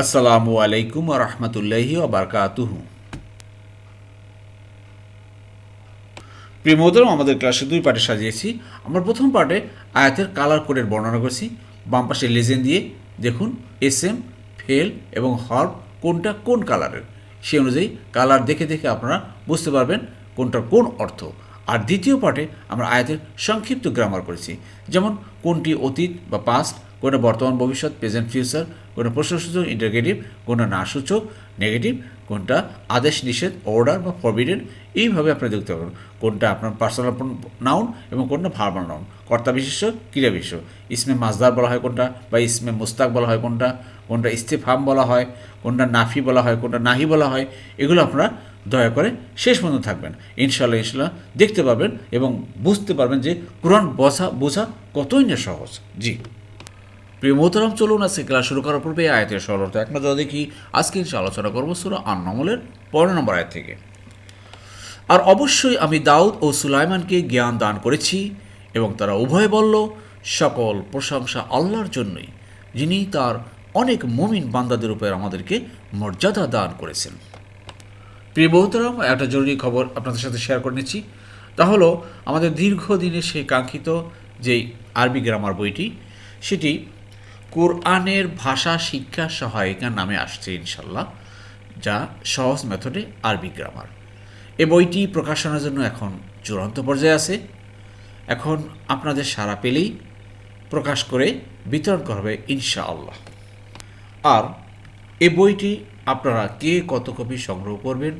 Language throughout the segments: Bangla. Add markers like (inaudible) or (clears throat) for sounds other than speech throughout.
আসসালামু আলাইকুম রহমতুল্লাহি ওবরকাতুহু প্রিয় মহোদয় আমাদের ক্লাসে দুই পার্টে সাজিয়েছি। আমরা প্রথম পার্টে আয়াতের কালার কোডের বর্ণনা করছি। বাম পাশে লেজেন দিয়ে দেখুন এস এম ফেল এবং হর্ব কোনটা কোন কালারের সেই অনুযায়ী কালার দেখে দেখে আপনারা বুঝতে পারবেন কোনটার কোন অর্থ। আর দ্বিতীয় পার্টে আমরা আয়াতের সংক্ষিপ্ত গ্রামার করেছি। যেমন, কোনটি অতীত বা পাস্ট কোনটা বর্তমান, ভবিষ্যৎ প্রেজেন্ট ফিউচার কোনটা প্রশ্নসূচক ইন্টারগেটিভ কোনটা না সূচক নেগেটিভ কোনটা আদেশ নিষেধ অর্ডার বা ফরবিডেন এইভাবে আপনি দেখতে পারবেন কোনটা আপনার পার্সোনাল নাউন এবং কোনটা ভার্বাল নাউন কর্তা বিশেষ ক্রিয়া বিশেষ ইসমে মাজদার বলা হয় কোনটা বা ইসমে মুস্তাক বলা হয় কোনটা কোনটা ইস্তেফাম বলা হয়, কোনটা নাফি বলা হয়, কোনটা নাহি বলা হয়, এগুলো আপনারা দয়া করে শেষ পর্যন্ত থাকবেন। ইনশাল্লাহ ইনশাল্লাহ দেখতে পাবেন এবং বুঝতে পারবেন যে কোরআন বোঝা বোঝা কতই না সহজ। জি। প্রিয় মোহতারাম, চলুন আজকে ক্লাস শুরু করার পূর্বে আয়তের সরলতা এক নজর দেখি। আজকে আলোচনা করব সুরা আন্নামলের পনেরো নম্বর আয়াত থেকে। আর অবশ্যই আমি দাউদ ও সুলাইমানকে জ্ঞান দান করেছি এবং তারা উভয় বলল, সকল প্রশংসা আল্লাহর জন্যই। যিনি তার অনেক মমিন বান্দাদের উপর আমাদেরকে মর্যাদা দান করেছেন। প্রিয় বহুতরাম একটা জরুরি খবর আপনাদের সাথে শেয়ার করে নিচ্ছি। তা হলো, আমাদের দীর্ঘদিনের সেই কাঙ্ক্ষিত যেই আরবি গ্রামার বইটি, সেটি কোরআনের ভাষা শিক্ষা সহায়িকা নামে আসছে ইনশাল্লাহ, যা সহজ মেথডে আরবি গ্রামার এ বইটি প্রকাশনার জন্য এখন চূড়ান্ত পর্যায়ে আছে। এখন আপনাদের সারা পেলেই প্রকাশ করে বিতরণ করা হবে ইনশাআল্লাহ। আর এ বইটি আপনারা কে কত কপি সংগ্রহ করবেন,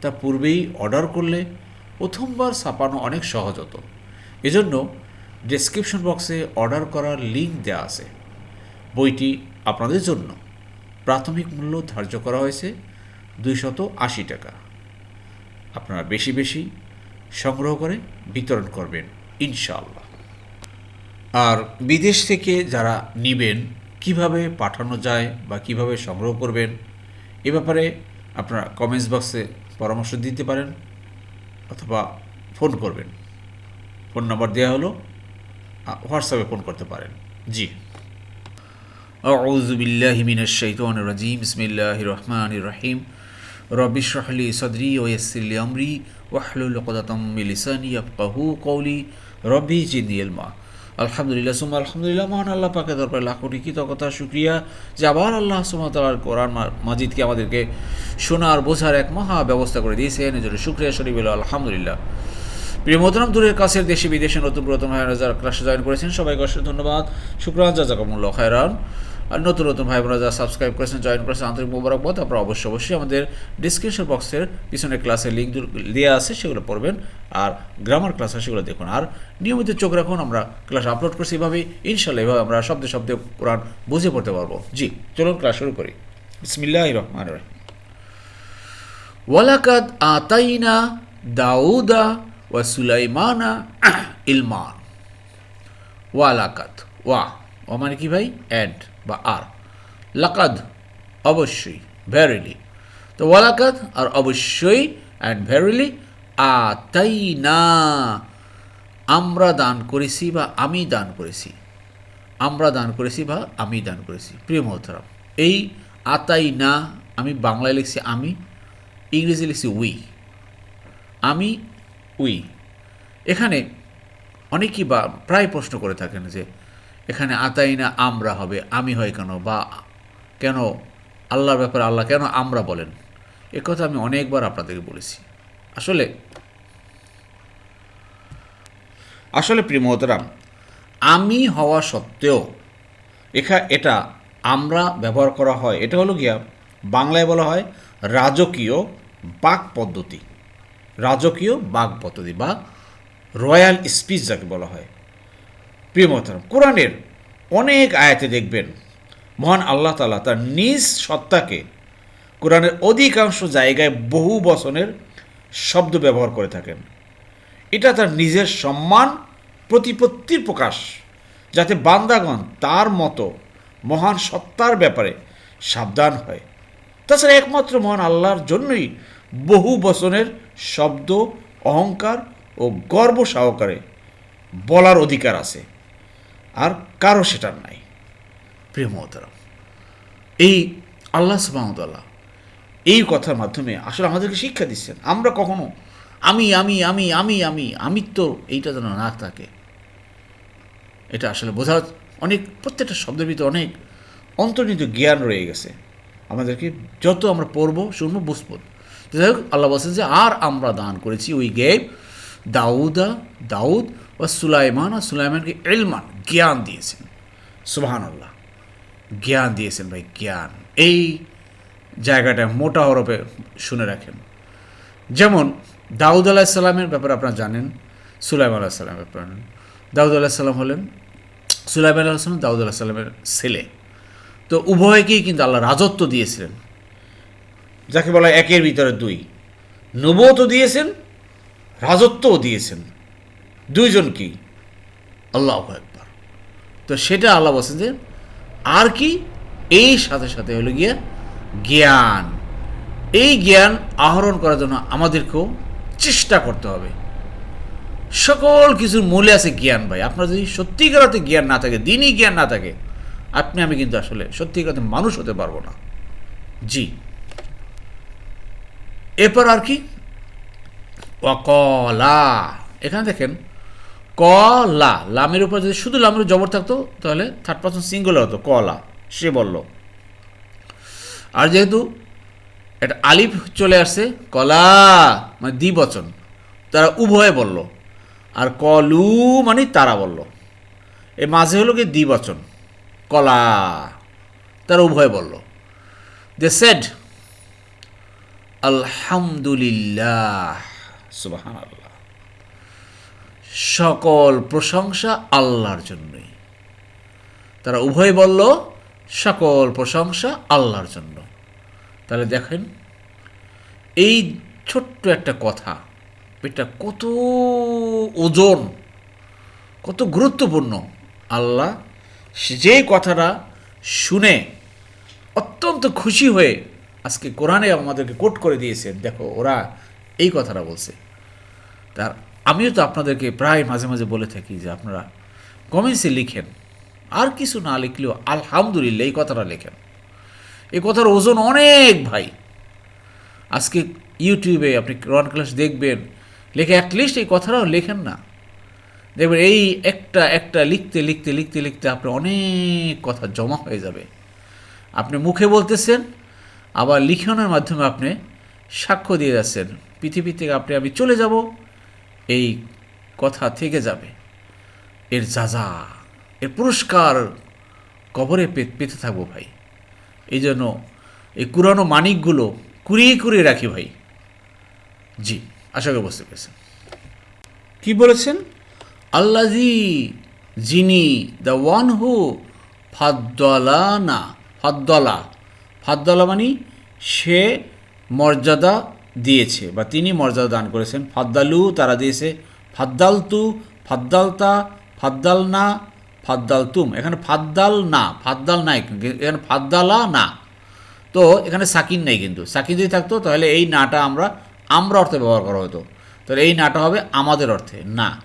তা পূর্বেই অর্ডার করলে প্রথমবার ছাপানো অনেক সহজ হতো। এজন্য ডেসক্রিপশন বক্সে অর্ডার করার লিঙ্ক দেওয়া আছে। বইটি আপনাদের জন্য। প্রাথমিক মূল্য ধার্য করা হয়েছে দুইশত আশি টাকা। আপনারা বেশি বেশি সংগ্রহ করে বিতরণ করবেন, ইনশাআল্লাহ। আর বিদেশ থেকে যারা নিবেন, কীভাবে পাঠানো যায় বা কীভাবে সংগ্রহ করবেন, এ ব্যাপারে আপনারা কমেন্টস বক্সে পরামর্শ দিতে পারেন অথবা ফোন করবেন। ফোন নাম্বার দেওয়া হলো হোয়াটসঅ্যাপে ফোন করতে পারেন। জি। আলহামদুলিল্লাহ সুমা আলহামদুলিল্লাহ, মহান আল্লাহ পাকে দরকার লাখ কোটি কৃতজ্ঞতা সুক্রিয়া যে আবার আল্লাহ সুমতালার কোরআন মাজিদকে আমাদেরকে শোনার, বোঝার এক মহা ব্যবস্থা করে দিয়েছেন। এজন্য সুক্রিয়া শরীফ আলহামদুলিল্লাহ। প্রিয় মতনাম দূরের কাছের দেশে, বিদেশে নতুন প্রথম হায়রা যারা ক্লাসে জয়েন করেছেন। সবাইকে অসংখ্য ধন্যবাদ। শুক্রান, জাজাকামুল্লাহ হায়রান নতুন নতুন ভাই বোনেরা যারা সাবস্ক্রাইব করেছেন জয়েন করেছেন, আন্তরিক মোবারকবাদ আপনারা অবশ্যই অবশ্যই আমাদের ডিসক্রিপশন বক্সের পিছনে ক্লাসের লিঙ্ক দেওয়া আছে, সেগুলো পড়বেন। আর গ্রামার ক্লাস আছে, সেগুলো দেখুন। আর নিয়মিত চোখ রাখুন, আমরা ক্লাস আপলোড করছি এভাবেই। ইনশাল্লাহ এভাবে আমরা শব্দে শব্দে কোরআন বুঝে পড়তে পারব। জি, চলুন ক্লাস শুরু করি। বিসমিল্লাহ রহমান রহিম। ওয়ালাকাদ আতাইনা দাউদা ওয়া সুলাইমানা ইলমান। ওয়ালাকাত ওয়া। ও মানে কি ভাই? অ্যান্ড বা আর। লাকাদ, অবশ্যই ভ্যারিলি তো ওয়ালাকাদ, আর অবশ্যই অ্যান্ড ভ্যারিলি আতাই না আমরা দান করেছি বা আমি দান করেছি। আমরা দান করেছি বা আমি দান করেছি। প্রিয় মহতরাম এই আতাই না আমি বাংলায় লিখছি আমি, ইংরেজি লিখছি উই আমি উই এখানে অনেকেই বা প্রায় প্রশ্ন করে থাকেন যে এখানে আতাই না আমরা হবে, আমি হয় কেন? বা কেন আল্লাহর ব্যাপারে আল্লাহ কেন আমরা বলেন? এ কথা আমি অনেকবার আপনাদেরকে বলেছি। আসলে আসলে প্রিয় মহতরাম, আমি হওয়া সত্ত্বেও এখা, এটা আমরা ব্যবহার করা হয়, এটা হলো গিয়া বাংলায় বলা হয় রাজকীয় বাক পদ্ধতি। রাজকীয় বাক পদ্ধতি বা রয়্যাল স্পিচ যাকে বলা হয়। প্রিয় মহতারাম, কোরআনের অনেক আয়াতে দেখবেন, মহান আল্লাহ তালা তার নিজ সত্তাকে কোরআনের অধিকাংশ জায়গায় বহু বচনের শব্দ ব্যবহার করে থাকেন। এটা তার নিজের সম্মান, প্রতিপত্তির প্রকাশ, যাতে বান্দাগণ তার মতো মহান সত্তার ব্যাপারে সাবধান হয়। তাছাড়া একমাত্র মহান আল্লাহর জন্যই বহু বচনের শব্দ, অহংকার ও গর্ব সহকারে বলার অধিকার আছে। আর কারও সেটার নাই। প্রিয় মহতরম এই আল্লাহ সুবাহতাল্লাহ এই কথার মাধ্যমে আসলে আমাদেরকে শিক্ষা দিচ্ছেন। আমরা কখনো আমি আমি আমি আমি আমি আমি তো এইটা যেন না থাকে। এটা আসলে বোঝা অনেক, প্রত্যেকটা শব্দের ভিতরে অনেক অন্তর্নিহিত জ্ঞান রয়ে গেছে। আমাদেরকে যত আমরা পড়ব, শুনব, বুঝব। যাই হোক, আল্লাহ বলছেন যে, আর আমরা দান করেছি ওই গেব দাউদা, দাউদ বা সুলাইমান, আর সুলাইমানকে এলমান জ্ঞান দিয়েছেন। সুবাহান আল্লাহ জ্ঞান দিয়েছেন ভাই, জ্ঞান। এই জায়গাটা মোটা হরফে শুনে রাখেন। যেমন, দাউদ আলাহিসাল্লামের ব্যাপারে আপনারা জানেন সুলাইম আলাহিসাল্লামের ব্যাপারে জানেন। দাউদ আলাহিসাল্লাম হলেন সুলাইম আল্লাহ সাল্লাম দাউদ আলাহিসাল্লামের ছেলে। তো উভয়কেই কিন্তু আল্লাহ রাজত্ব দিয়েছিলেন। যাকে বলা একের ভিতরে দুই। নবতও দিয়েছেন, রাজত্বও দিয়েছেন। দুইজন কি আল্লাহ তো সেটা আল্লাহ বলছেন যে, আর কি? এই সাথে সাথে হলো গিয়ে জ্ঞান। এই জ্ঞান আহরণ করার জন্য আমাদেরকেও চেষ্টা করতে হবে। সকল কিছুর মূলে আছে জ্ঞান ভাই। আপনার যদি সত্যিকারতে জ্ঞান না থাকে, দিনই জ্ঞান না থাকে, আপনি, আমি কিন্তু আসলে সত্যিকারতে মানুষ হতে পারব না। জি। এরপর আর কি? অকলা এখানে দেখেন ক, লা। লামের উপর যদি শুধু লামের জবর থাকতো, তাহলে থার্ড পার্সন সিঙ্গুলার হতো কলা সে বলল। আর যেহেতু একটা আলিফ চলে আসছে, কলা মানে দ্বিবচন, তারা উভয়ে বলল। আর কলু মানে তারা বলল। এর মাঝে হলো কি দ্বিবচন, কলা, তারা উভয়ে বলল। দে সেড আলহামদুলিল্লাহ। আল্লাহ সকল প্রশংসা আল্লাহর জন্যই। তারা উভয় বলল, সকল প্রশংসা আল্লাহর জন্য। তাহলে দেখেন, এই ছোট্ট একটা কথা, এটা কত ওজন, কত গুরুত্বপূর্ণ। আল্লাহ যে কথাটা শুনে অত্যন্ত খুশি হয়ে আজকে কোরআনে আমাদেরকে কোট করে দিয়েছেন। দেখো, ওরা এই কথাটা বলছে। তার আমিও তো আপনাদেরকে প্রায় মাঝে মাঝে বলে থাকি যে আপনারা কমেন্টসে লিখেন। আর কিছু না লিখলেও আলহামদুলিল্লাহ এই কথাটা লেখেন। এই কথার ওজন অনেক ভাই। আজকে ইউটিউবে আপনি কোরআন ক্লাস দেখবেন, লেখে অ্যাটলিস্ট এই কথাটাও লেখেন না। দেখবেন এই একটা একটা লিখতে লিখতে লিখতে লিখতে আপনার অনেক কথা জমা হয়ে যাবে। আপনি মুখে বলতেছেন, আবার লিখনের মাধ্যমে আপনি সাক্ষ্য দিয়ে যাচ্ছেন। পৃথিবী থেকে আপনি, আমি চলে যাব। এই কথা থেকে যাবে। এর যাজা এর পুরস্কার কবরে পেতে থাকব ভাই। এই জন্য এই কুরানো মানিকগুলো কুড়িয়ে কুড়িয়ে রাখি ভাই। জি আশা করি বুঝতে পেরেছেন। কি বলেছেন? আল্লাজি যিনি দ্য ওয়ান হু ফাদ্দলানা ফাদ্দলা ফাদ্দলা মানে সে মর্যাদা দিয়েছে বা তিনি মর্যাদা দান করেছেন। ফাদ্দালু, তারা দিয়েছে, ফাদ্দালতু, ফাদ্দালতা ফাদ্দাল না ফাদ্দাল তুম এখানে ফাদ্দাল না ফাদ্দাল নাই, এখানে ফাদ্দালা না। তো এখানে সাকিন নেই কিন্তু। সাকিন যদি থাকতো, তাহলে এই নাটা আমরা আমরা অর্থে ব্যবহার করা হতো। তাহলে এই নাটা হবে আমাদের অর্থে, না।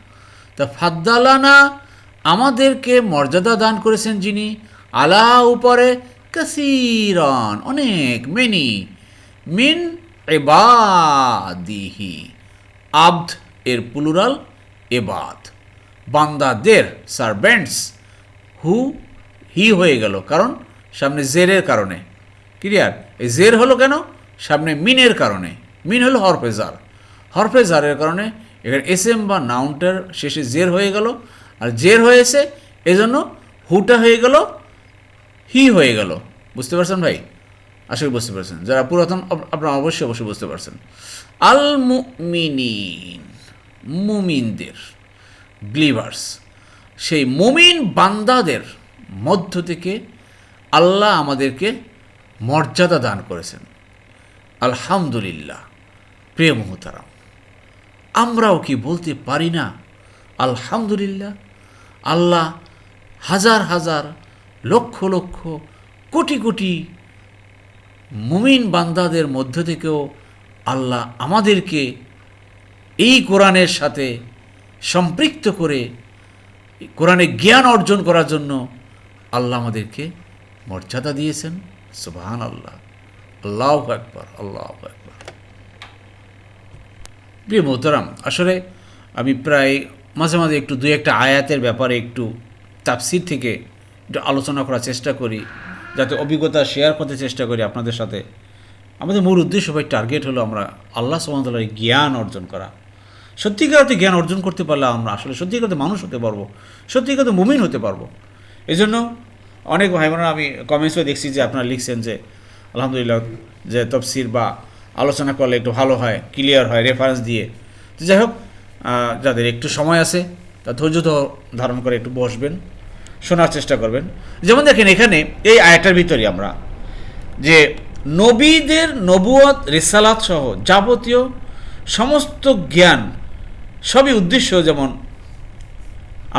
তা ফাদ্দালানা, আমাদেরকে মর্যাদা দান করেছেন যিনি, আলা উপরে কাসিরন, অনেক, মেনি। মিন এবাদিহি আব্দ এর প্লুরাল এবাদ বান্দাদের সার্ভেন্টস হু হি হয়ে গেল। কারণ সামনে জেরের কারণে। ক্লিয়ার এই জের হলো কেন? সামনে মিনের কারণে। মিন হলো হরফেজার। হরফেজারের কারণে এখানে এস এম বা নাউনটার শেষে জের হয়ে গেল। আর জের হয়েছে, এজন্য হুটা হয়ে গেল হি হয়ে গেল। বুঝতে পারছেন ভাই? আশা করি বুঝতে পারছেন। যারা পুরাতন আপনারা অবশ্যই অবশ্যই বুঝতে পারছেন। আল মুমিনিন মুমিনদের ব্লিভার্স সেই মুমিন বান্দাদের মধ্য থেকে আল্লাহ আমাদেরকে মর্যাদা দান করেছেন। আলহামদুলিল্লাহ। প্রিয় মোহতারাম, আমরাও কি বলতে পারি না? আলহামদুলিল্লাহ। আল্লাহ হাজার হাজার লক্ষ লক্ষ কোটি কোটি মুমিন বান্দাদের মধ্য থেকেও আল্লাহ আমাদেরকে এই কোরআনের সাথে সম্পৃক্ত করে কোরআনে জ্ঞান অর্জন করার জন্য আল্লাহ আমাদেরকে মর্যাদা দিয়েছেন। সুবহান আল্লাহ আল্লাহ একবার আল্লাহ একবার প্রিয় মোহতারাম, আসলে আমি প্রায় মাঝে মাঝে একটু দুই একটা আয়াতের ব্যাপারে একটু তাফসির থেকে একটু আলোচনা করার চেষ্টা করি। যাতে অভিজ্ঞতা শেয়ার করতে চেষ্টা করি আপনাদের সাথে। আমাদের মূল উদ্দেশ্য ভাই টার্গেট হলো আমরা আল্লাহ সুমতাল্লাহ জ্ঞান অর্জন করা। সত্যিকারতে জ্ঞান অর্জন করতে পারলে আমরা আসলে সত্যিকারতে মানুষ হতে পারব সত্যিকারতে মুমিন হতে পারব। এই জন্য অনেক ভাই বোনেরা আমি কমেন্টসও দেখছি যে আপনারা লিখছেন যে, আলহামদুলিল্লাহ যে তফসির বা আলোচনা করলে একটু ভালো হয় ক্লিয়ার হয় রেফারেন্স দিয়ে। তো যাই হোক যাদের একটু সময় আছে তা ধৈর্য ধারণ করে একটু বসবেন। শোনার চেষ্টা করবেন। যেমন দেখেন এখানে এই আয়টার ভিতরে আমরা যে নবীদের নবুয়ত রেসালাত সহ যাবতীয় সমস্ত জ্ঞান, সবই উদ্দেশ্য যেমন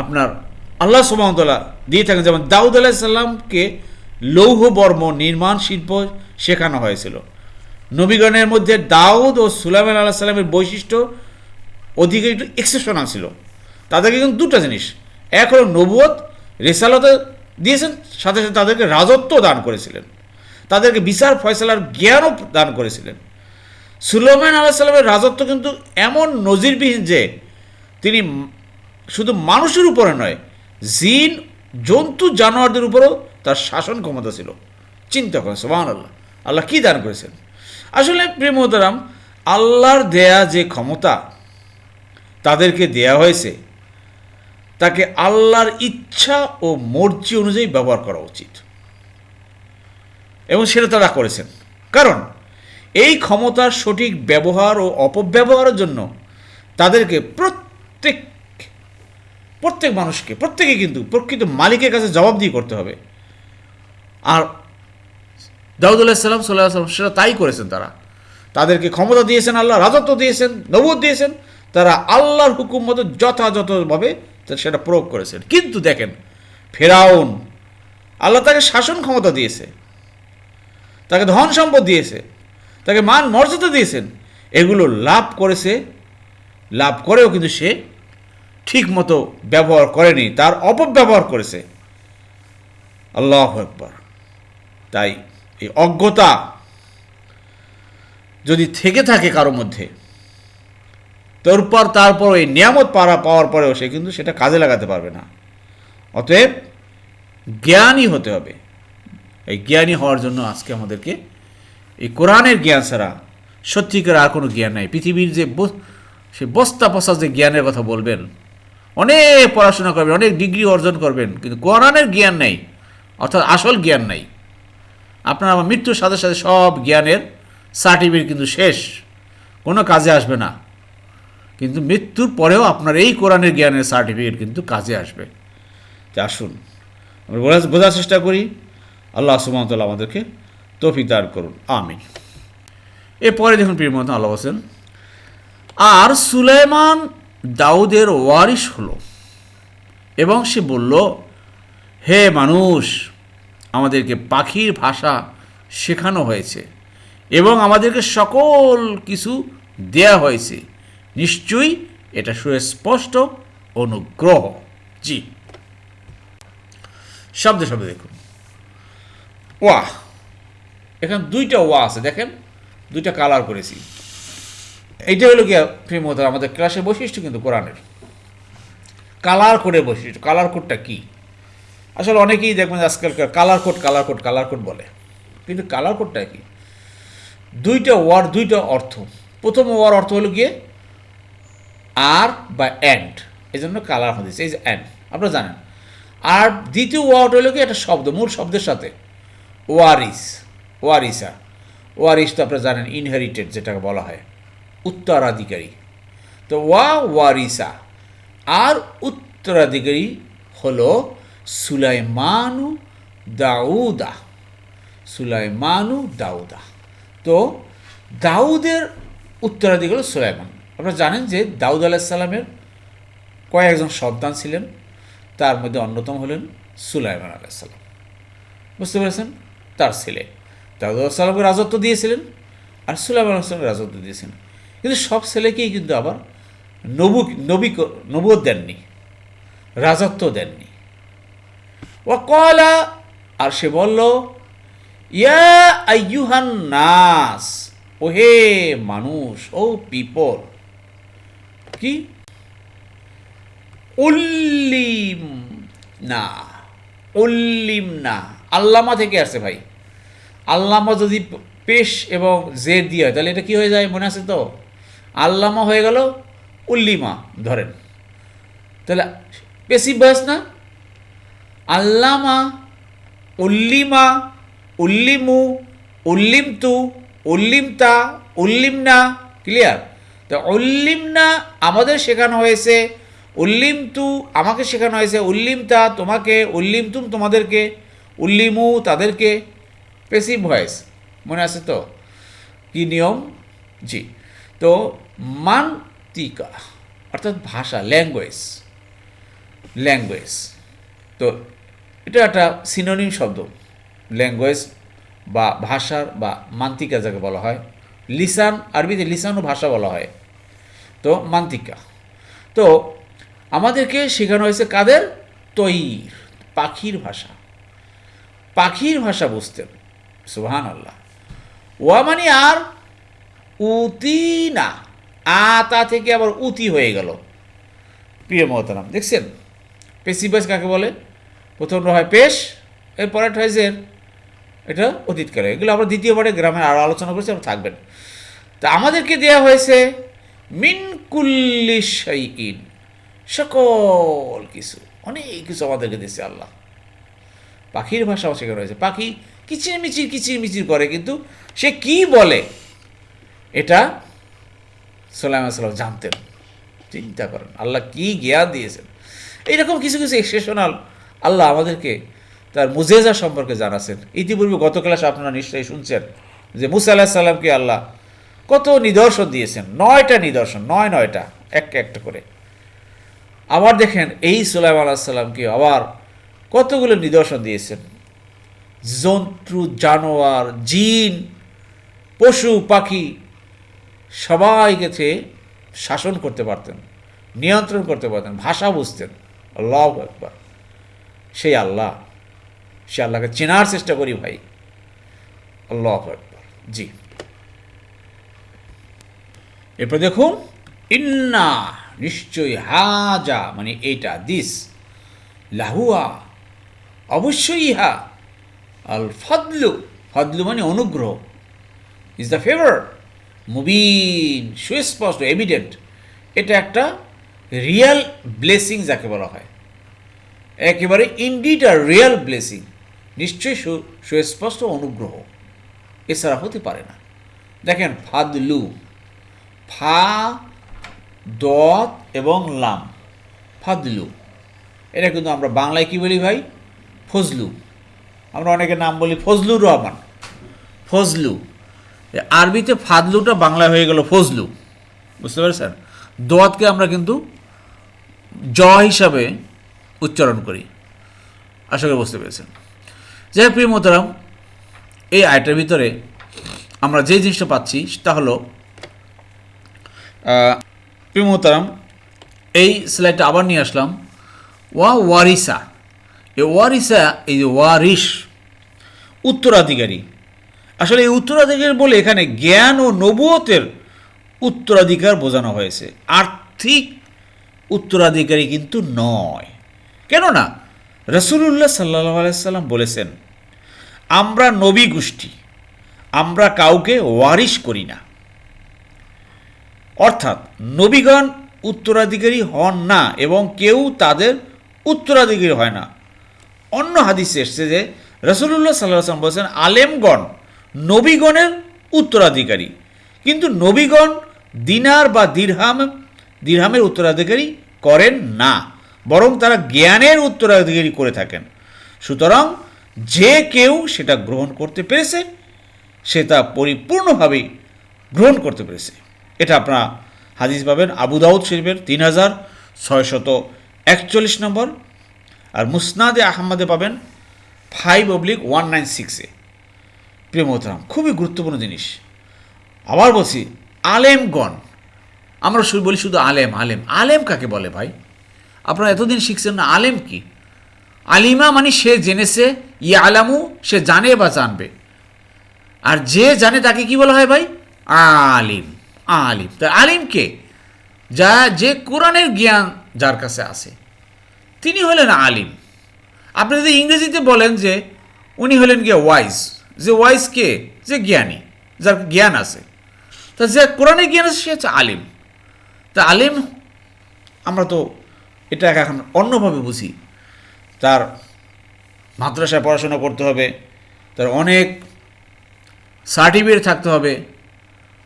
আপনার আল্লাহ সুবাহতলা দিয়ে থাকেন, যেমন দাউদ আলাহ সাল্লামকে লৌহ বর্ম নির্মাণ শিল্প শেখানো হয়েছিল। নবীগণের মধ্যে দাউদ ও সুলাইমান আল্লাহ সাল্লামের বৈশিষ্ট্য অধিক একটু এক্সেপশনাল ছিল। তাদেরকে কিন্তু দুটো জিনিস। এক হলো নবুয়ত রেসালতে দিয়েছেন, সাথে সাথে তাদেরকে রাজত্ব দান করেছিলেন। তাদেরকে বিচার ফয়সালার জ্ঞানও দান করেছিলেন। সুলেমান আলাহ সাল্লামের রাজত্ব কিন্তু এমন নজিরবিহীন যে, তিনি শুধু মানুষের উপরে নয়, জিন, জন্তু, জানোয়ারদের উপরেও তার শাসন ক্ষমতা ছিল। চিন্তা করেন সোহান আল্লাহ আল্লাহ কী দান করেছেন? আসলে প্রেম মোহতারাম, আল্লাহর দেয়া যে ক্ষমতা তাদেরকে দেয়া হয়েছে তাকে আল্লাহর ইচ্ছা ও মর্জি অনুযায়ী ব্যবহার করা উচিত। এবং সেটা তারা করেছেন। কারণ এই ক্ষমতার সঠিক ব্যবহার ও অপব্যবহারের জন্য তাদেরকে প্রত্যেক প্রত্যেক মানুষকে, প্রত্যেকে কিন্তু প্রকৃত মালিকের কাছে জবাবদিহি করতে হবে। আর দাউদুল্লাহ সাল্লাম সাল্লাহ সাল্লাম সেটা তাই করেছেন তারা। তাদেরকে ক্ষমতা দিয়েছেন আল্লাহ, রাজত্ব দিয়েছেন নবুদ দিয়েছেন। তারা আল্লাহর হুকুম মতো যথাযথভাবে সেটা প্রয়োগ করেছেন। কিন্তু দেখেন, ফেরাউন, আল্লাহ তাকে শাসন ক্ষমতা দিয়েছে, তাকে ধন সম্পদ দিয়েছে, তাকে মান মর্যাদা দিয়েছেন, এগুলো লাভ করেছে, লাভ করেও কিন্তু সে ঠিক মতো ব্যবহার করেনি, তার অপব্যবহার করেছে। আল্লাহ একবার তাই এই অজ্ঞতা যদি থেকে থাকে কারও মধ্যে তারপর তারপর ওই নিয়ামত পারা পাওয়ার পরেও সে কিন্তু সেটা কাজে লাগাতে পারবে না। অতএব জ্ঞানী হতে হবে। এই জ্ঞানী হওয়ার জন্য আজকে আমাদেরকে এই কোরআনের জ্ঞান ছাড়া সত্যিকার আর কোনো জ্ঞান নাই। পৃথিবীর যে সে বস্তা পচা যে জ্ঞানের কথা বলবেন, অনেক পড়াশোনা করবেন, অনেক ডিগ্রি অর্জন করবেন, কিন্তু কোরআনের জ্ঞান নেই, অর্থাৎ আসল জ্ঞান নাই। আপনার আমার মৃত্যুর সাথে সাথে সব জ্ঞানের সার্টিফিকেট কিন্তু শেষ, কোনো কাজে আসবে না। কিন্তু মৃত্যুর পরেও আপনার এই কোরআনের জ্ঞানের সার্টিফিকেট কিন্তু কাজে আসবে। যে আসুন। আমরা বোঝার চেষ্টা করি। আল্লাহ সুমতল্লাহ আমাদেরকে তৌফিক দান করুন। আমিন। এরপরে দেখুন প্রিয় মহতন আল্লাহ হোসেন আর সুলাইমান দাউদের ওয়ারিশ হলো এবং সে বলল হে মানুষ আমাদেরকে পাখির ভাষা শেখানো হয়েছে এবং আমাদেরকে সকল কিছু দেয়া হয়েছে। নিশ্চয়ই এটা সুস্পষ্ট অনুগ্রহ। জি। শব্দ শব্দ দেখুন। ওয়া এখানে দুইটা ওয়া আছে, দেখেন? দুইটা কালার করেছি। এইটা হলো কি প্রেমতা আমাদের ক্লাসের বৈশিষ্ট্য কিন্তু কোরআনের। কালার কোডের বৈশিষ্ট্য, কালার কোডটা কি? আসলে অনেকেই দেখবেন আজকালকার colour code colour code colour code বলে। কিন্তু কালার কোডটা কি? দুইটা ওয়ার, দুইটা অর্থ। প্রথম ওয়ার অর্থ হলো গিয়ে আর বা অ্যান্ড এই জন্য কালার হাদিস এই যে অ্যান্ড আপনারা জানেন। আর দ্বিতীয় ওয়ার্ড হলো কি? একটা শব্দ, মূল শব্দের সাথে। ওয়ারিস, ওয়ারিসা। ওয়ারিস তো আপনারা জানেন ইনহেরিটেড যেটাকে বলা হয়, উত্তরাধিকারী। তো ওয়া, ওয়ারিসা। আর উত্তরাধিকারী হলো সুলাইমানু দাউদা। সুলাইমানু দাউদা। তো দাউদের উত্তরাধিকারী হলো সুলাইমান। আপনারা জানেন যে দাউদ আলাহিসাল্লামের কয়েকজন সন্তান ছিলেন, তার মধ্যে অন্যতম হলেন সুলাইমান আলাইসাল্লাম বুঝতে পেরেছেন? তার ছেলে। দাউদ আলাহিসাল্লামকে রাজত্ব দিয়েছিলেন আর সুলাইমান আলাইসাল্লামকে রাজত্ব দিয়েছিলেন কিন্তু সব ছেলেকেই কিন্তু আবার নবু, নবী নবুয় দেননি, রাজত্ব দেননি। ও কলা আর সে বলল, ইয়া আইয়ুহান নাস, ওহে মানুষ, ও পিপল কি? উল্লিম না উল্লিম না আল্লামা থেকে আসছে ভাই। আল্লামা যদি পেশ এবং জেদ দিয়ে হয়, তাহলে এটা কি হয়ে যায় মনে আছে তো? আল্লামা হয়ে গেল উল্লিমা, ধরেন। তাহলে পেশিভ বয়স না? আল্লামা উল্লিমা, উল্লিমু, উল্লিমতু, উল্লিমতা, উল্লিমনা, ক্লিয়ার? তো উল্লিমনা আমাদের শেখানো হয়েছে, উল্লিমতু আমাকে শেখানো হয়েছে, উল্লিমতা তোমাকে, উল্লিমতুম তোমাদেরকে, উল্লিমু তাদেরকে, পেসিভ ভয়েস, মনে আছে তো? কি নিয়ম? জি। তো মান্তিকা, অর্থাৎ ভাষা, ল্যাঙ্গুয়েজ ল্যাঙ্গুয়েজ। তো এটা একটা সিনোনিম শব্দ, ল্যাঙ্গুয়েজ বা ভাষার বা মান্তিকা যাকে বলা হয়। লিসান, আরবিতে লিসান ও ভাষা বলা হয়। তো মান্তিকা। তো আমাদেরকে শেখানো হয়েছে কাদের? তৈর, পাখির ভাষা। পাখির ভাষা বুঝতেন সুহান আল্লাহ ওয়া মানে আর? উতি না। আ, তা থেকে আবার উতি হয়ে গেল। প্রিয় মহতারাম, দেখছেন? পেসিবাস কাকে বলে? প্রথমটা হয় পেশ, এরপরে হয় জের। এটা অতীতকালে। এগুলো আমরা দ্বিতীয়বারে গ্রামে আরও আলোচনা করছি আমরা থাকবেন। তা আমাদেরকে দেয়া হয়েছে মিনকুল্লি ইন সকল কিছু, অনেক কিছু আমাদেরকে দিয়েছে আল্লাহ। পাখির ভাষাও শেখানো হয়েছে পাখি কিচির মিচির কিচির মিচির করে, কিন্তু সে কি বলে, এটা সাল্লাম সাল্লাম জানতেন, চিন্তা করেন। আল্লাহ কি জ্ঞান দিয়েছেন? এইরকম কিছু কিছু এক্সেশনাল আল্লাহ আমাদেরকে তার মুজেজা সম্পর্কে জানাছেন। ইতিপূর্বে গত ক্লাসে আপনারা নিশ্চয়ই শুনছেন যে মুসা আল্লাহ সাল্লামকে আল্লাহ কত নিদর্শন দিয়েছেন? নয়টা নিদর্শন, নয় নয়টা একটা একটা করে। আবার দেখেন, এই সুলাইম আল্লাহ সাল্লামকে আবার কতগুলো নিদর্শন দিয়েছেন? জন্তু, জানোয়ার, জিন, পশু, পাখি সবাইকে শাসন করতে পারতেন, নিয়ন্ত্রণ করতে পারতেন, ভাষা বুঝতেন। আল্লাহ একবার সেই আল্লাহ, সে আল্লাহকে চেনার চেষ্টা করি ভাই। আল্লাহ একবার জি। এরপর দেখুন, ইন্না নিশ্চয়ই হাজা মানে এইটা, দিস লাহুয়া অবশ্যই ইহা আল ফদলু ফদলু মানে অনুগ্রহ, ইজ দ্য ফেভার মুবিন সুস্পষ্ট এভিডেন্ট এটা একটা রিয়েল ব্লেসিং যাকে বলা হয়। একেবারে ইন্ডিড আর রিয়েল ব্লেসিং, নিশ্চয়ই সুস্পষ্ট অনুগ্রহ, এছাড়া হতে পারে না। দেখেন, ফাদলু ফা, দত এবং লাম। ফাদলু। এটা কিন্তু আমরা বাংলায় কি বলি ভাই? ফজলু। আমরা অনেকের নাম বলি ফজলুর রহমান। ফজলু। আরবিতে ফাদলুটা বাংলায় হয়ে গেল ফজলু। বুঝতে পেরেছেন? দোয়াতকে আমরা কিন্তু জ হিসাবে উচ্চারণ করি। আশা করি বুঝতে পেরেছেন। যাই হোক, প্রিয় মোহতারাম, এই আয়টার ভিতরে আমরা যে জিনিসটা পাচ্ছি তা হলো মোহতারাম, এই স্লাইডটা আবার নিয়ে আসলাম। ওয়া ওয়ারিসা। এই ওয়ারিসা, এই যে ওয়ারিস উত্তরাধিকারী। আসলে এই উত্তরাধিকারী বলে এখানে জ্ঞান ও নবুয়তের উত্তরাধিকার বোঝানো হয়েছে। আর্থিক উত্তরাধিকারী কিন্তু নয়। কেননা রসুল্লাহ সাল্লাহ আলাইসাল্লাম বলেছেন, আমরা নবী গোষ্ঠী আমরা কাউকে ওয়ারিশ করি না। অর্থাৎ নবীগণ উত্তরাধিকারী হন না এবং কেউ তাদের উত্তরাধিকারী হয় না। অন্য হাদিসে এসছে যে রসুল্লাহ সাল্লাম বলছেন, আলেমগণ নবীগণের উত্তরাধিকারী। কিন্তু নবীগণ দিনার বা দিরহাম, দিরহামের উত্তরাধিকারী করেন না, বরং তারা জ্ঞানের উত্তরাধিকারী করে থাকেন। সুতরাং যে কেউ সেটা গ্রহণ করতে পেরেছে, সে তা পরিপূর্ণভাবেই গ্রহণ করতে পেরেছে। এটা আপনারা হাদিস পাবেন। আবু দাউদ শরীফের তিন হাজার ছয়শত একচল্লিশ নম্বর। আর মুসনাদে আহমদে পাবেন ফাইভ অবলিক ওয়ান নাইন সিক্সে প্রিয় মোহতারাম, খুবই গুরুত্বপূর্ণ জিনিস। আবার বলছি, আলেমগণ, আমরা শুধু বলি শুধু আলেম আলেম। আলেম কাকে বলে ভাই? আপনারা এতদিন শিখছেন না, আলেম কি? আলিমা মানে সে জেনেছে ইয়া আলামু সে জানে বা জানবে। আর যে জানে তাকে কি বলা হয় ভাই? আলিম। আলিম। তা আলিম কে? যা, যে কোরআনের জ্ঞান যার কাছে আছে। তিনি হলেন আলিম। আপনি যদি ইংরেজিতে বলেন যে, উনি হলেন গিয়ে ওয়াইজ, যে ওয়াইজ কে? যে জ্ঞানী, যার জ্ঞান আছে। তা যে কোরআনের জ্ঞান আছে, সে হচ্ছে আলিম। তা আলিম, আমরা তো এটা এখন অন্যভাবে বুঝি। তার মাদ্রাসায় পড়াশোনা করতে হবে, তার অনেক সার্টিফিকেট থাকতে হবে।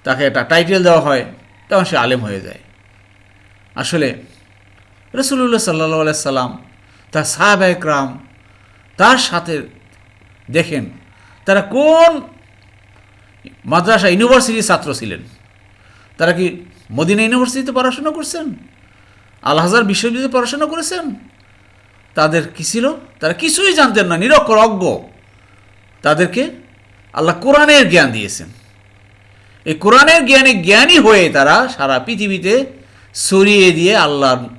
তাকে একটা টাইটেল দেওয়া হয়, তখন সে আলেম হয়ে যায়। আসলে রসুল্লাহ সাল্লা সাল্লাম তার সাহাব একরাম তার সাথে দেখেন তারা কোন মাদ্রাসা, ইউনিভার্সিটির ছাত্র ছিলেন? তারা কি মদিনা ইউনিভার্সিটিতে পড়াশোনা করছেন? আল হাজার বিশ্ববিদ্যালয়ে পড়াশোনা করেছেন? তাদের কি ছিল? তারা কিছুই জানতেন না নিরক্ষর অজ্ঞ তাদেরকে আল্লাহ কোরআনের জ্ঞান দিয়েছেন। এই কোরআনের জ্ঞানে জ্ঞানী হয়ে তারা সারা পৃথিবীতে ছড়িয়ে দিয়ে আল্লাহর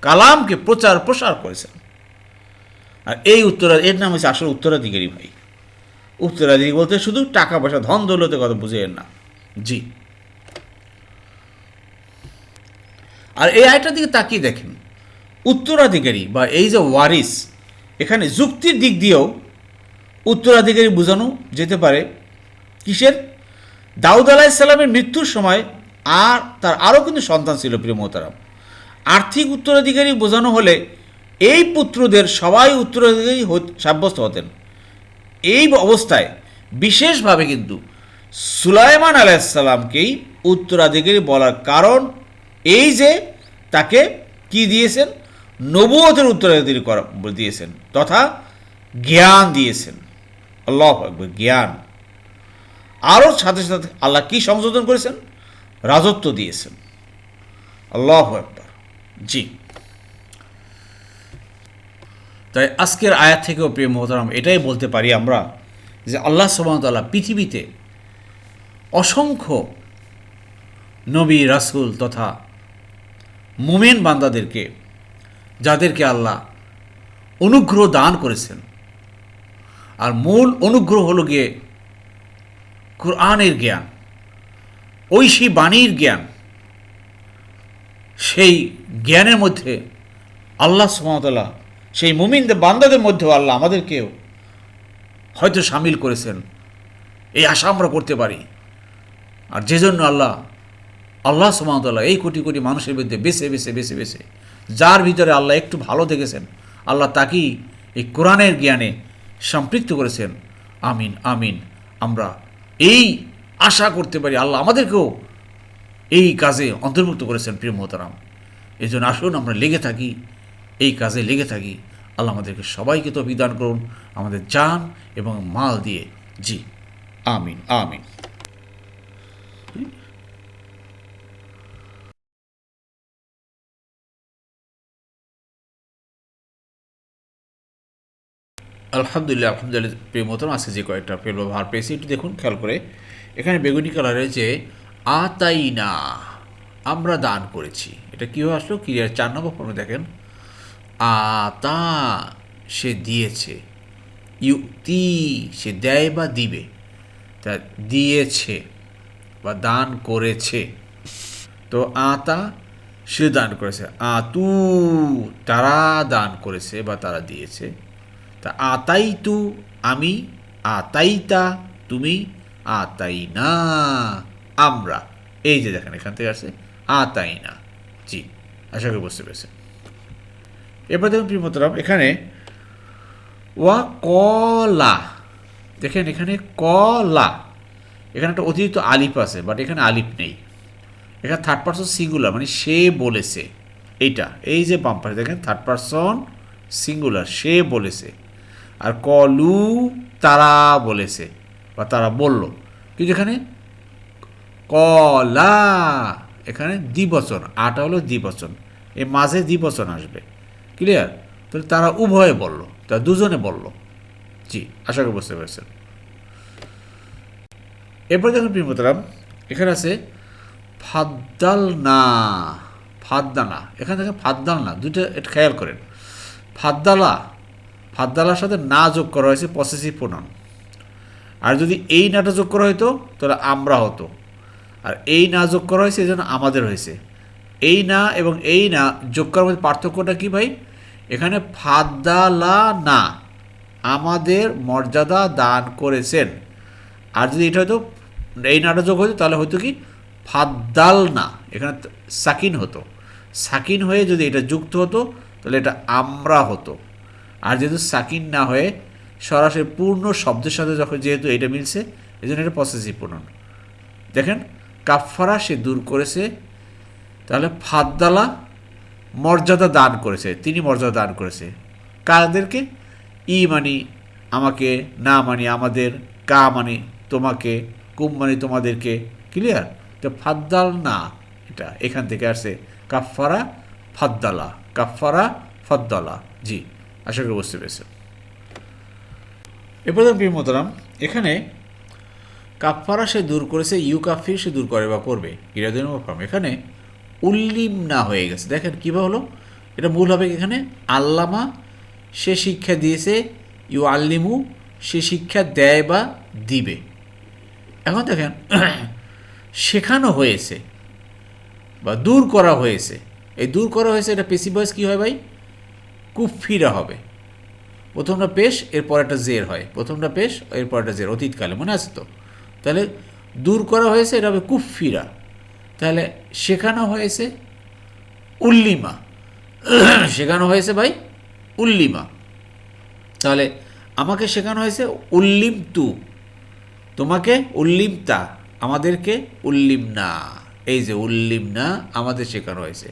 কালামকে প্রচার প্রসার করেছেন। আর এই উত্তরা, এর নাম হচ্ছে আসলে উত্তরাধিকারী ভাই। উত্তরাধিকারী বলতে শুধু টাকা পয়সা, ধন দৌলতের কথা বুঝেন না। জি। আর এই আয়টার দিকে তাকিয়ে দেখেন। উত্তরাধিকারী বা এই যে ওয়ারিস, এখানে যুক্তির দিক দিয়েও উত্তরাধিকারী বোঝানো যেতে পারে। কিসের? দাউদ আলাহিসাল্লামের মৃত্যুর সময় আর তার আরও কিন্তু সন্তান ছিল প্রিয় মোহতারাম। আর্থিক উত্তরাধিকারী বোঝানো হলে এই পুত্রদের সবাই উত্তরাধিকারী সাব্যস্ত হতেন। এই অবস্থায় বিশেষভাবে কিন্তু সুলাইমান আলাইসাল্লামকেই উত্তরাধিকারী বলার কারণ এই যে তাকে কি দিয়েছেন? নবুয়তের উত্তরাধিকারী করা, দিয়েছেন তথা জ্ঞান দিয়েছেন। আল্লাহ জ্ঞান। আরও সাথে সাথে আল্লাহ কি সংশোধন করেছেন? রাজত্ব দিয়েছেন। আল্লাহ একবার জি। তাই আজকের আয়াত থেকেও প্রিয় মোহতারাম, এটাই বলতে পারি আমরা যে আল্লাহ সুবাহতাল্লাহ পৃথিবীতে অসংখ্য নবী, রাসুল তথা মুমেন বান্দাদেরকে, যাদেরকে আল্লাহ অনুগ্রহ দান করেছেন। আর মূল অনুগ্রহ হলো গিয়ে কোরআনের জ্ঞান, ঐশী বাণীর জ্ঞান, সেই জ্ঞানের মধ্যে আল্লাহ সুমতলা সেই মুমিনদের বান্দাদের মধ্যেও আল্লাহ আমাদেরকেও হয়তো সামিল করেছেন। এই আশা আমরা করতে পারি। আর যে জন্য আল্লাহ আল্লাহ সুমতলা এই কোটি কোটি মানুষের মধ্যে বেছে বেছে বেছে বেছে, যার ভিতরে আল্লাহ একটু ভালো দেখেছেন, আল্লাহ তাকেই এই কোরআনের জ্ঞানে সম্পৃক্ত করেছেন। আমিন আমিন। আমরা এই আশা করতে পারি আল্লাহ আমাদেরকেও এই কাজে অন্তর্ভুক্ত করেছেন প্রিয় মোহতারাম। এই জন্য আসুন আমরা লেগে থাকি, এই কাজে লেগে থাকি। আল্লাহ আমাদেরকে সবাইকে তো বিদান করুন, আমাদের যান এবং মাল দিয়ে। জি, আমিন আমিন। আলহামদুলিল্লাহ আলহামদুলিল্লাহ, প্রিয় মতন আছে যে কয়েকটা পেল ভার পেয়েছি, একটু দেখুন, খেয়াল করে। এখানে বেগুনি কালারের যে আতাই না আমরা দান করেছি। এটা কীভাবে আসলো? ক্রিয়ার চার নম্বর ফর্মে দেখেন। আতা সে দিয়েছে। ইউতি সে দেয় বা দিবে। তা দিয়েছে বা দান করেছে। তো আতা সে দান করেছে। আতু তারা দান করেছে বা তারা দিয়েছে। তা আতাই তু আমি, আতাইতা তুমি আতাই না আমরা। এই যে দেখেন, এখান থেকে আসছে আতাই না জি, আশা করি বুঝতে পেরেছেন। এরপর দেখুন প্রিমতরাম এখানে ওয়া কলা, দেখেন এখানে কলা। এখানে একটা অতিরিক্ত আলিপ আছে বাট এখানে আলিপ নেই। এখানে থার্ড পার্সন সিঙ্গুলার মানে সে বলেছে। এইটা, এই যে বাম্পার দেখেন থার্ড পার্সন সিঙ্গুলার সে বলেছে। আর কলু তারা বলেছে, বা তারা বলল। কিন্তু এখানে কলা। এখানে দ্বিবচন, আটা হলো দ্বিবচন। এর মাঝে দ্বিবচন আসবে। ক্লিয়ার তাহলে তারা উভয়ে বলল তারা দুজনে বলল। জি, আশা করি বুঝতে পেরেছেন। এরপর দেখুন প্রিমতরাম এখানে আছে ফাদ্দাল। না ফাদ্দানা এখানে দেখেন ফাদ্দাল না দুইটা এটা খেয়াল করেন। ফাদ্দালা ফাদ্দালার সাথে না যোগ করা হয়েছে পসেসিভ প্রোনাউন আর যদি এই নাটা যোগ করা হতো তাহলে আমরা হতো। আর এই না যোগ করা হয়েছে এই জন্য আমাদের হয়েছে। এই না এবং এই না যোগ করার মধ্যে পার্থক্যটা কি ভাই? এখানে ফাদ্দালা না, আমাদের মর্যাদা দান করেছেন। আর যদি এটা হয়তো এই নাটা যোগ হতো তাহলে হয়তো কি? ফাদ্দাল না, এখানে সাকিন হতো। সাকিন হয়ে যদি এটা যুক্ত হতো, তাহলে এটা আমরা হতো। আর যেহেতু সাকিন না হয়ে সরাসরি পূর্ণ শব্দের সাথে যখন যেহেতু এটা মিলছে এই জন্য এটা পসেসিভ প্রণন দেখেন কাফারা সে দূর করেছে, তাহলে ফাদ্দালা মর্যাদা দান করেছে, তিনি মর্যাদা দান করেছে। কাদেরকে? ই মানি আমাকে, না মানি আমাদের, কা মানি তোমাকে, কুম মানি তোমাদেরকে। ক্লিয়ার তো ফাদ্দাল না, এটা এখান থেকে আসছে কাফারা ফাদ্দালা কাফারা ফদ্দালা। জি। আশা করি বুঝতে পেরেছেন। এরপর প্রিয় মোতারাম এখানে কাফারা সে দূর করেছে ইউ কাফির সে দূর করে বা করবে ইরাদিন ফর্ম এখানে উল্লিম না হয়ে গেছে। দেখেন কীভাবে হলো? এটা মূল হবে এখানে? আল্লামা সে শিক্ষা দিয়েছে ইউ আল্লিমু সে শিক্ষা দেয় বা দিবে। এখন দেখেন, (clears throat) শেখানো হয়েছে বা দূর করা হয়েছে। এই দূর করা হয়েছে, এটা পেসিভ ভয়েস কী হয় ভাই? কুফিরা হবে। প্রথমটা পেশ, এরপর একটা জের হয়। প্রথমটা পেশ, এরপর একটা জের, অতীতকালে, মনে আছে তো? তাহলে দূর করা হয়েছে, এটা হবে কুফিরা তাহলে শেখানো হয়েছে উল্লিমা। শেখানো হয়েছে ভাই উল্লিমা। তাহলে আমাকে শেখানো হয়েছে উল্লিম তু তোমাকে উল্লিম তা আমাদেরকে উল্লিম না এই যে উল্লিম না আমাদের শেখানো হয়েছে।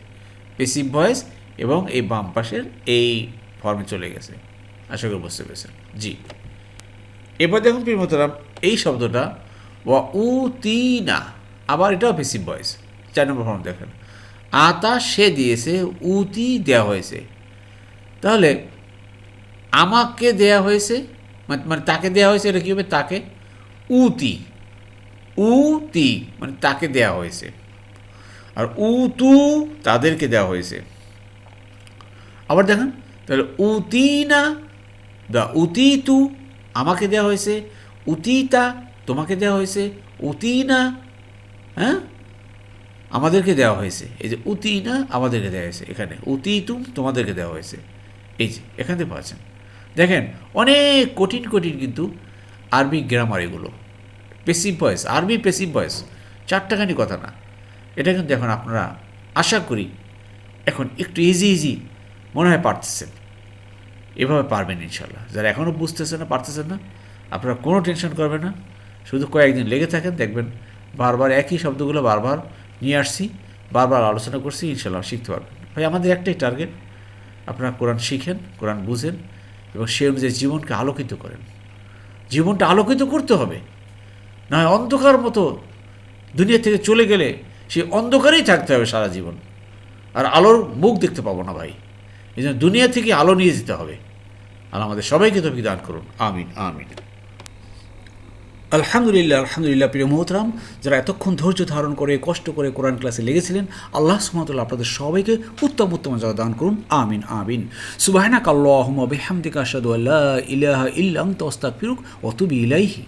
পেসিভ ভয়েস এবং এই বাম পাশের এই ফর্মে চলে গেছে। আশা করি বুঝতে পেরেছেন। জি। এবার দেখুন প্রিমতরাম এই শব্দটা ওয়া উতি না আবার এটাও পেসিভ ভয়েস চার নম্বর ফর্ম দেখেন। আতা সে দিয়েছে, উতি দেওয়া হয়েছে। তাহলে আমাকে দেয়া হয়েছে মানে মানে তাকে দেয়া হয়েছে, এটা কী হবে? তাকে উতি। উতি মানে তাকে দেয়া হয়েছে। আর উতু তাদেরকে দেওয়া হয়েছে। আবার দেখেন। তাহলে উতিনা বা উতিতু আমাকে দেওয়া হয়েছে, উতিতা তোমাকে দেওয়া হয়েছে, উতিনা হ্যাঁ? আমাদেরকে দেওয়া হয়েছে। এই যে উতিনা আমাদেরকে দেওয়া হয়েছে এখানে। উতিতুম তোমাদেরকে দেওয়া হয়েছে। এই যে, এখান পাচ্ছেন। দেখেন, অনেক কঠিন কঠিন কিন্তু আরবি গ্রামার এগুলো। পেসিভ ভয়েস আরবি পেসিভ ভয়েস চারটাখানি কথা না। এটা কিন্তু এখন আপনারা আশা করি এখন একটু ইজি ইজি মনে হয় পারতেছেন। এভাবে পারবেন ইনশাল্লাহ যারা এখনও বুঝতেছেন না, পারতেছেন না, আপনারা কোনো টেনশন করবেন না। শুধু কয়েকদিন লেগে থাকেন, দেখবেন বারবার একই শব্দগুলো বারবার নিয়ে আসছি, বারবার আলোচনা করছি ইনশাল্লাহ শিখতে পারবেন। ভাই, আমাদের একটাই টার্গেট, আপনারা কোরআন শিখেন, কোরআন বুঝেন এবং সে অনুযায়ী জীবনকে আলোকিত করেন। জীবনটা আলোকিত করতে হবে। নয় অন্ধকার মতো দুনিয়া থেকে চলে গেলে সেই অন্ধকারেই থাকতে হবে সারা জীবন। আর আলোর মুখ দেখতে পাবো না ভাই। এই জন্য দুনিয়া থেকে আলো নিয়ে যেতে হবে। আর আমাদের সবাইকে তফিক দান করুন। আমিন আমিন। আলহামদুলিল্লাহ আলহামদুলিল্লাহ, প্রিয় মোহতরাম, যারা এতক্ষণ ধৈর্য ধারণ করে, কষ্ট করে কোরআন ক্লাসে লেগেছিলেন, আল্লাহ সুমতুল্লাহ আপনাদের সবাইকে উত্তম উত্তম যা দান করুন। আমিন আমিন। সুবাহনা কাল্লাহম বিহামদিকা আশহাদু আল্লা ইলাহা ইল্লা আনতা আস্তাগফিরুক ওয়া আতুবু ইলাইহি।